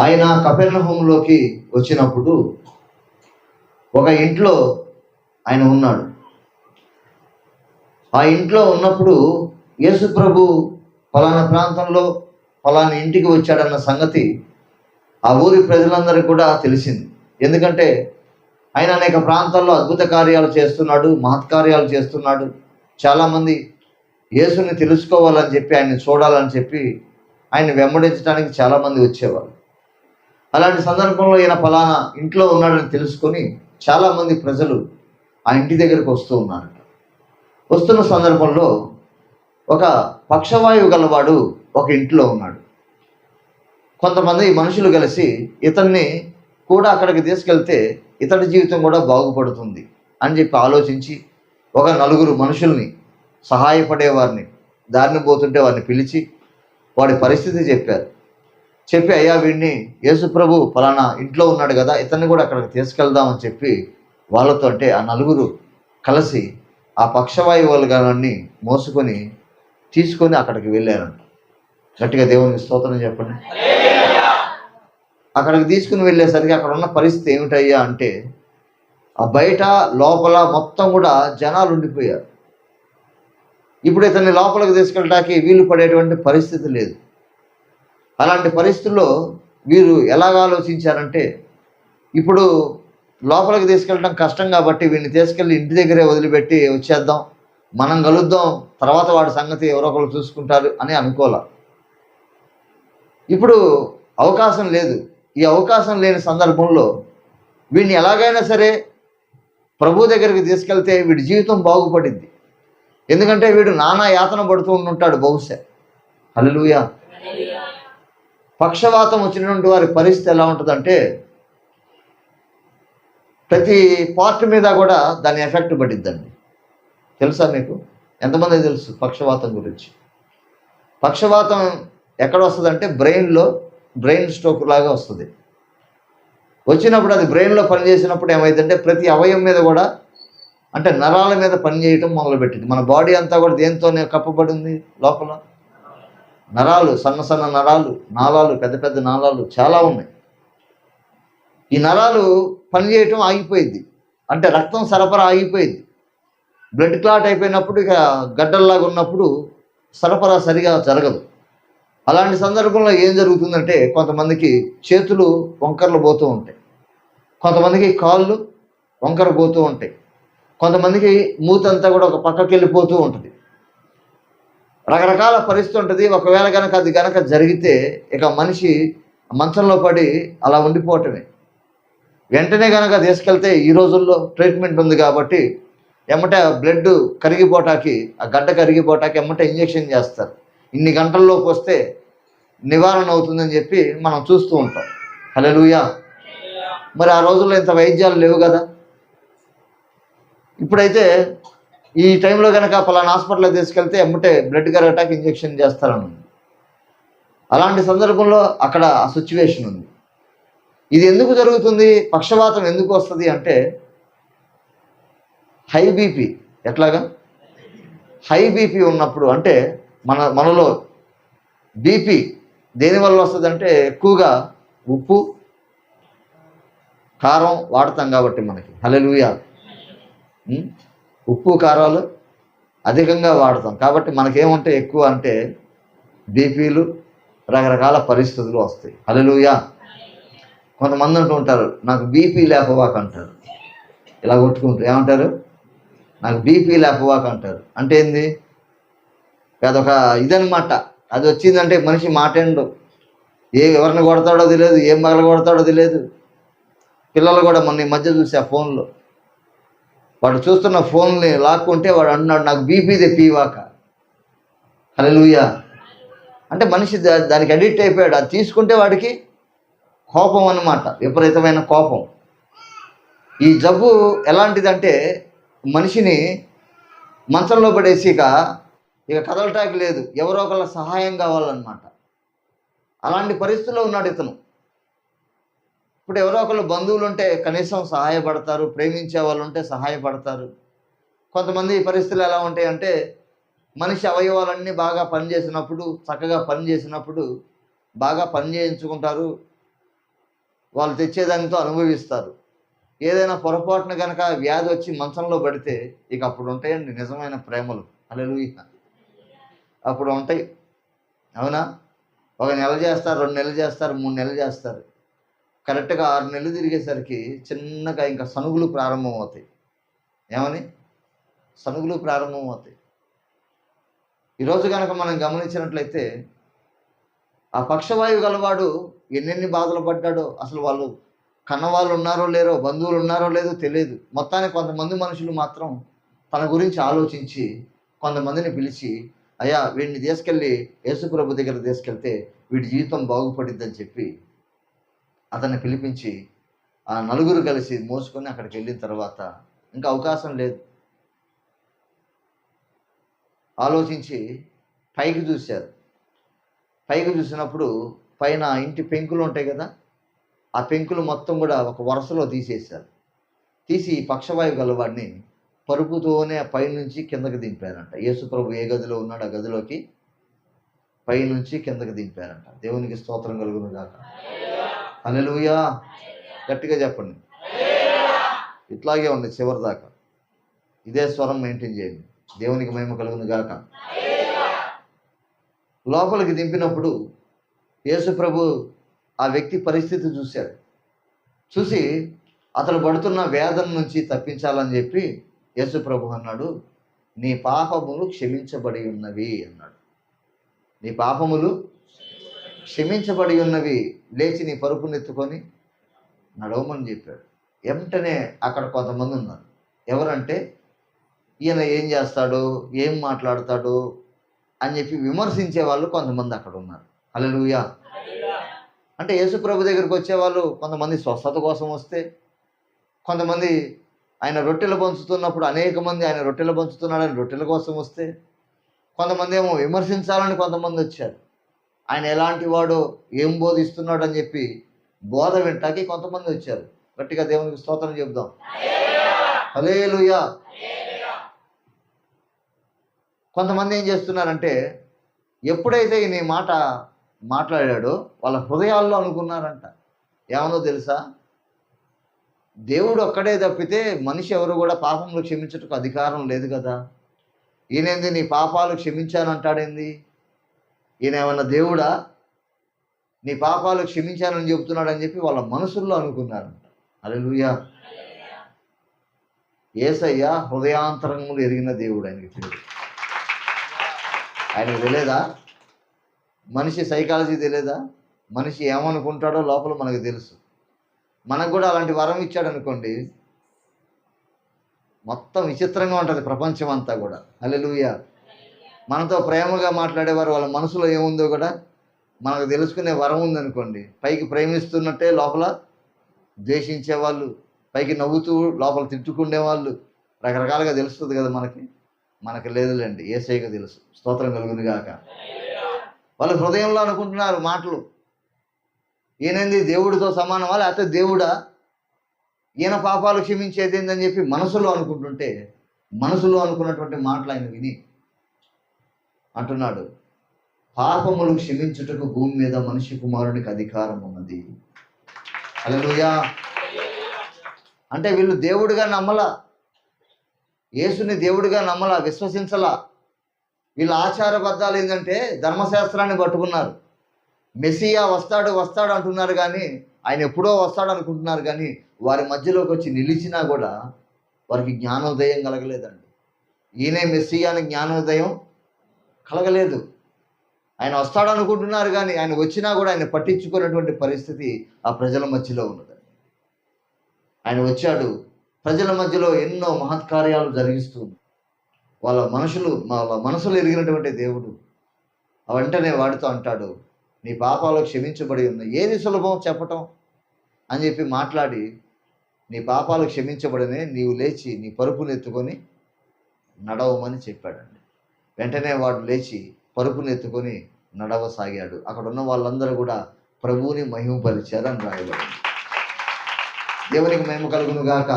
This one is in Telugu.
ఆయన కపెర్ణహోంలోకి వచ్చినప్పుడు ఒక ఇంట్లో ఆయన ఉన్నాడు. ఆ ఇంట్లో ఉన్నప్పుడు యేసు ప్రభు ఫలానా ప్రాంతంలో ఫలానా ఇంటికి వచ్చాడన్న సంగతి ఆ ఊరి ప్రజలందరికీ కూడా తెలిసింది. ఎందుకంటే ఆయన అనేక ప్రాంతాల్లో అద్భుత కార్యాలు చేస్తున్నాడు మహత్కార్యాలు చేస్తున్నాడు. చాలామంది యేసుని తెలుసుకోవాలని చెప్పి ఆయన్ని చూడాలని చెప్పి ఆయన వెంబడించడానికి చాలామంది వచ్చేవారు అలాంటి సందర్భంలో ఈయన ఫలానా ఇంట్లో ఉన్నాడని తెలుసుకొని చాలామంది ప్రజలు ఆ ఇంటి దగ్గరికి వస్తూ ఉన్నారట. వస్తున్న సందర్భంలో ఒక పక్షవాయువు గలవాడు ఒక ఇంట్లో ఉన్నాడు. కొంతమంది మనుషులు కలిసి ఇతన్ని కూడా అక్కడికి తీసుకెళ్తే ఇతడి జీవితం కూడా బాగుపడుతుంది అని చెప్పి ఆలోచించి ఒక నలుగురు మనుషుల్ని సహాయపడేవారిని దారిని పోతుంటే వారిని పిలిచి వాడి పరిస్థితి చెప్పారు. చెప్పి అయ్యా వీడిని యేసుప్రభు ఫలానా ఇంట్లో ఉన్నాడు కదా ఇతన్ని కూడా అక్కడికి తీసుకెళ్దామని చెప్పి వాళ్ళతో అంటే ఆ నలుగురు కలిసి ఆ పక్షవాయువులు గాని మోసుకొని తీసుకొని అక్కడికి వెళ్ళారంట. గట్టిగా దేవుని స్తోత్రం చెప్పండి. అక్కడికి తీసుకుని వెళ్ళేసరికి అక్కడ ఉన్న పరిస్థితి ఏమిటయ్యా అంటే ఆ బయట లోపల మొత్తం కూడా జనాలు ఉండిపోయారు. ఇప్పుడు ఇతన్ని లోపలికి తీసుకెళ్ళడానికి వీలు పడేటువంటి పరిస్థితి లేదు. అలాంటి పరిస్థితుల్లో వీరు ఎలాగ ఆలోచించారంటే ఇప్పుడు లోపలికి తీసుకెళ్ళడం కష్టం కాబట్టి వీళ్ళని తీసుకెళ్ళి ఇంటి దగ్గరే వదిలిపెట్టి వచ్చేద్దాం మనం కలుద్దాం తర్వాత వాడి సంగతి ఎవరొకరు చూసుకుంటారు అని అనుకోలే. ఇప్పుడు అవకాశం లేదు. ఈ అవకాశం లేని సందర్భంలో వీడిని ఎలాగైనా సరే ప్రభు దగ్గరికి తీసుకెళ్తే వీడి జీవితం బాగుపడింది ఎందుకంటే వీడు నానా యాతన పడుతూ ఉంటుంటాడు బహుశా. హల్లెలూయా. పక్షవాతం వచ్చినటువంటి వారి పరిస్థితి ఎలా ఉంటుందంటే ప్రతి పార్ట్ మీద కూడా దాని ఎఫెక్ట్ పడిద్దండి. తెలుసా మీకు? ఎంతమంది తెలుసు పక్షవాతం గురించి? పక్షవాతం ఎక్కడ వస్తుందంటే బ్రెయిన్లో బ్రెయిన్ స్ట్రోక్ లాగా వస్తుంది. వచ్చినప్పుడు అది బ్రెయిన్లో పనిచేసినప్పుడు ఏమైందంటే ప్రతి అవయం మీద కూడా అంటే నరాల మీద పనిచేయటం మొదలుపెట్టింది. మన బాడీ అంతా కూడా దేంతోనే కప్పబడి ఉంది లోపల? నరాలు సన్న సన్న నరాలు నాళాలు పెద్ద పెద్ద నాళాలు చాలా ఉన్నాయి. ఈ నరాలు పనిచేయటం ఆగిపోయింది. అంటే రక్తం సరఫరా ఆగిపోయింది. బ్లడ్ క్లాట్ అయిపోయినప్పుడు ఇక గడ్డల్లాగా ఉన్నప్పుడు సరఫరా సరిగా జరగదు. అలాంటి సందర్భంలో ఏం జరుగుతుందంటే కొంతమందికి చేతులు వంకర్లు పోతూ ఉంటాయి. కొంతమందికి కాళ్ళు వంకర పోతూ ఉంటాయి. కొంతమందికి మూతంతా కూడా ఒక పక్కకి వెళ్ళిపోతూ ఉంటుంది. రకరకాల పరిస్థితి ఉంటుంది. ఒకవేళ కనుక అది కనుక జరిగితే ఇక మనిషి మంచంలో పడి అలా ఉండిపోవటమే. వెంటనే కనుక తీసుకెళ్తే ఈ రోజుల్లో ట్రీట్మెంట్ ఉంది కాబట్టి ఎమ్మటే బ్లడ్ కరిగిపోటాకి ఆ గడ్డ కరిగిపోటాకి ఎమ్మటే ఇంజెక్షన్ చేస్తారు. ఇన్ని గంటల్లోకి వస్తే నివారణ అవుతుందని చెప్పి మనం చూస్తూ ఉంటాం. హలెలుయా మరి ఆ రోజుల్లో ఇంత వైద్యాలు లేవు కదా. ఇప్పుడైతే ఈ టైంలో కనుక పలానా హాస్పిటల్లో తీసుకెళ్తే ఎమ్మటే బ్లడ్ కరగటానికి ఇంజెక్షన్ చేస్తారని అలాంటి సందర్భంలో అక్కడ ఆ సిచ్యువేషన్ ఉంది. ఇది ఎందుకు జరుగుతుంది? పక్షవాతం ఎందుకు వస్తుంది అంటే హై బీపీ ఎట్లాగా? హై బీపీ ఉన్నప్పుడు అంటే మన మనలో బీపీ దేనివల్ల వస్తుంది అంటే ఎక్కువగా ఉప్పు కారం వాడతాం కాబట్టి మనకి. హలెలుయా ఉప్పు కారాలు అధికంగా వాడతాం. కాబట్టి మనకేముంటాయి ఎక్కువ అంటే బీపీలు రకరకాల పరిస్థితులు వస్తాయి. అలలుయా కొంతమంది అంటుంటారు నాకు బీపీ లేపవాక అంటారు. ఇలా కొట్టుకుంటారు. ఏమంటారు? నాకు బీపీ లేపవాక అంటారు. అంటే ఏంది? అదొక ఇదనమాట అది వచ్చిందంటే మనిషి మాటండు ఏ ఎవరిని కొడతాడో తెలియదు ఏం మగలు కొడతాడో తెలియదు. పిల్లలు కూడా మొన్న ఈ మధ్య చూసా ఫోన్లో. వాడు చూస్తున్న ఫోన్ని లాక్కుంటే వాడు అన్నాడు నాకు బీపీ తెప్పివాక లూయా అంటే మనిషి దా- దానికి అడిక్ట్ అయిపోయాడు. అది తీసుకుంటే వాడికి కోపం అన్నమాట విపరీతమైన కోపం. ఈ జబ్బు ఎలాంటిదంటే మనిషిని మంచంలో పడేసి ఇక ఇక కదలటానికి లేదు. ఎవరో ఒకళ్ళ సహాయం కావాలన్నమాట. అలాంటి పరిస్థితుల్లో ఉన్నాడు ఇతను. ఇప్పుడు ఎవరో ఒకళ్ళు బంధువులు ఉంటే కనీసం సహాయపడతారు ప్రేమించే వాళ్ళు ఉంటే సహాయపడతారు. కొంతమంది పరిస్థితులు ఎలా ఉంటాయంటే మనిషి అవయవాలన్నీ బాగా పనిచేసినప్పుడు చక్కగా పని చేసినప్పుడు బాగా పని చేయించుకుంటారు. వాళ్ళు తెచ్చేదానితో అనుభవిస్తారు. ఏదైనా పొరపాటున కనుక వ్యాధి వచ్చి మంచంలో పడితే ఇక అప్పుడు ఉంటాయండి నిజమైన ప్రేమలు. అలెలు అప్పుడు ఉంటాయి. అవునా? ఒక నెల చేస్తారు రెండు నెలలు చేస్తారు మూడు నెలలు చేస్తారు. కరెక్ట్గా ఆరు నెలలు తిరిగేసరికి చిన్నగా ఇంకా సనుగులు ప్రారంభం అవుతాయి ఏమని? సనుగులు ప్రారంభం అవుతాయి ఈరోజు కనుక మనం గమనించినట్లయితే ఆ పక్షవాయువు గలవాడు ఎన్నెన్ని బాధలు పడ్డాడో అసలు వాళ్ళు కన్నవాళ్ళు ఉన్నారో లేరో బంధువులు ఉన్నారో లేదో తెలియదు. మొత్తానికి కొంతమంది మనుషులు మాత్రం తన గురించి ఆలోచించి కొంతమందిని పిలిచి అయ్యా వీడిని తీసుకెళ్ళి యేసుప్రభు దగ్గర తీసుకెళ్తే వీడి జీవితం బాగుపడిద్దని చెప్పి అతన్ని పిలిపించి ఆ నలుగురు కలిసి మోసుకొని అక్కడికి వెళ్ళిన తర్వాత ఇంకా అవకాశం లేదు. ఆలోచించి పైకి చూశారు. పైకి చూసినప్పుడు పైన ఇంటి పెంకులు ఉంటాయి కదా ఆ పెంకులు మొత్తం కూడా ఒక వరుసలో తీసేశారు. తీసి ఈ పక్షవాయు గలవాడిని పరుపుతోనే పైనుంచి కిందకి దింపారంట. యేసుప్రభు ఏ గదిలో ఉన్నాడు ఆ గదిలోకి పైనుంచి కిందకి దింపారంట. దేవునికి స్తోత్రం కలుగును కాక హల్లెలూయా. గట్టిగా చెప్పండి. ఇట్లాగే ఉంది చివరి దాకా. ఇదే స్వరం మెయింటైన్ చేయండి. దేవునికి మహిమ కలుగును గాక. లోపలికి దింపినప్పుడు యేసు ప్రభు ఆ వ్యక్తి పరిస్థితి చూశాడు. చూసి అతను పడుతున్న వేదన నుంచి తప్పించాలని చెప్పి యేసు ప్రభు అన్నాడు నీ పాపములు క్షమించబడి ఉన్నవి అన్నాడు. నీ పాపములు క్షమించబడి ఉన్నవి లేచి నీ పరుపునెత్తుకొని నడవమని చెప్పాడు. వెంటనే అక్కడ కొంతమంది ఉన్నారు. ఎవరంటే ఈయన ఏం చేస్తాడు ఏం మాట్లాడతాడు అని చెప్పి విమర్శించే వాళ్ళు కొంతమంది అక్కడ ఉన్నారు. అలలుయా అంటే యేసుప్రభు దగ్గరికి వచ్చేవాళ్ళు కొంతమంది స్వస్థత కోసం వస్తే కొంతమంది ఆయన రొట్టెలు పంచుతున్నప్పుడు అనేక మంది ఆయన రొట్టెలు పంచుతున్నాడని రొట్టెల కోసం వస్తే కొంతమంది ఏమో విమర్శించాలని కొంతమంది వచ్చారు. ఆయన ఎలాంటి వాడో ఏం బోధిస్తున్నాడు అని చెప్పి బోధ వింటాకి కొంతమంది వచ్చారు. గట్టిగా దేవునికి స్తోత్రం చెప్దాం హలేలుయా కొంతమంది ఏం చేస్తున్నారంటే ఎప్పుడైతే ఈయన మాట మాట్లాడాడో వాళ్ళ హృదయాల్లో అనుకున్నారంట. ఏమనో తెలుసా? దేవుడు ఒక్కడే తప్పితే మనిషి ఎవరు కూడా పాపంలో క్షమించటకు అధికారం లేదు కదా. ఈయనేంది? నీ పాపాలు క్షమించానంటాడేంది? ఈయన ఏమన్నా దేవుడా? నీ పాపాలు క్షమించానని చెబుతున్నాడని చెప్పి వాళ్ళ మనసుల్లో అనుకున్నారంట అలెలుయా ఏసయ్య హృదయాంతరంగంలో ఎరిగిన దేవుడు ఆయనకి తెలియదు ఆయనకు తెలియదా మనిషి సైకాలజీ తెలియదా మనిషి ఏమనుకుంటాడో లోపల మనకు తెలుసు. మనకు కూడా అలాంటి వరం ఇచ్చాడు అనుకోండి మొత్తం విచిత్రంగా ఉంటుంది ప్రపంచం అంతా కూడా. హల్లెలూయ. మనతో ప్రేమగా మాట్లాడేవారు వాళ్ళ మనసులో ఏముందో కూడా మనకు తెలుసుకునే వరం ఉందనుకోండి. పైకి ప్రేమిస్తున్నట్టే లోపల ద్వేషించేవాళ్ళు పైకి నవ్వుతూ లోపల తిట్టుకునే వాళ్ళు రకరకాలుగా తెలుస్తుంది కదా మనకి. మనకి లేదులేండి ఏసైగా తెలుసు. స్తోత్రం కలుగును గాక. వాళ్ళ హృదయంలో అనుకుంటున్నారు మాటలు. ఈయనంది దేవుడితో సమానమా లేకపోతే దేవుడా? ఈయన పాపాలు క్షమించేది ఏందని చెప్పి మనసులో అనుకుంటుంటే మనసులో అనుకున్నటువంటి మాటలు ఆయన విని అంటున్నాడు. పాపములు క్షమించుటకు భూమి మీద మనిషి కుమారునికి అధికారం ఉన్నది. అలలుయా అంటే వీళ్ళు దేవుడిగా నమ్మలా. యేసుని దేవుడిగా నమ్మలా విశ్వసించలా. వీళ్ళ ఆచారబద్ధాలు ఏంటంటే ధర్మశాస్త్రాన్ని పట్టుకున్నారు. మెస్సియా వస్తాడు వస్తాడు అంటున్నారు కానీ ఆయన ఎప్పుడో వస్తాడు అనుకుంటున్నారు కానీ వారి మధ్యలోకి వచ్చి నిలిచినా కూడా వారికి జ్ఞానోదయం కలగలేదండి. ఈయనే మెస్సియా అని జ్ఞానోదయం కలగలేదు. ఆయన వస్తాడు అనుకుంటున్నారు కానీ ఆయన వచ్చినా కూడా ఆయన పట్టించుకున్నటువంటి పరిస్థితి ఆ ప్రజల మధ్యలో ఉన్నదండి ఆయన వచ్చాడు. ప్రజల మధ్యలో ఎన్నో మహత్కార్యాలు జరిగిస్తూ వాళ్ళ మనుషులు వాళ్ళ మనసులు ఎరిగినటువంటి దేవుడు వెంటనే వాడితో అంటాడు నీ పాపాలు క్షమించబడి ఉన్నాయి ఏది సులభం చెప్పటం? అని చెప్పి మాట్లాడి నీ పాపాలు క్షమించబడనే నీవు లేచి నీ పరుపులు ఎత్తుకొని నడవమని చెప్పాడండి. వెంటనే వాడు లేచి పరుపునెత్తుకొని నడవసాగాడు. అక్కడ ఉన్న వాళ్ళందరూ కూడా ప్రభువుని మహిమపరిచారు అని రాయబడింది. దేవునికి మేము కలుగును గాక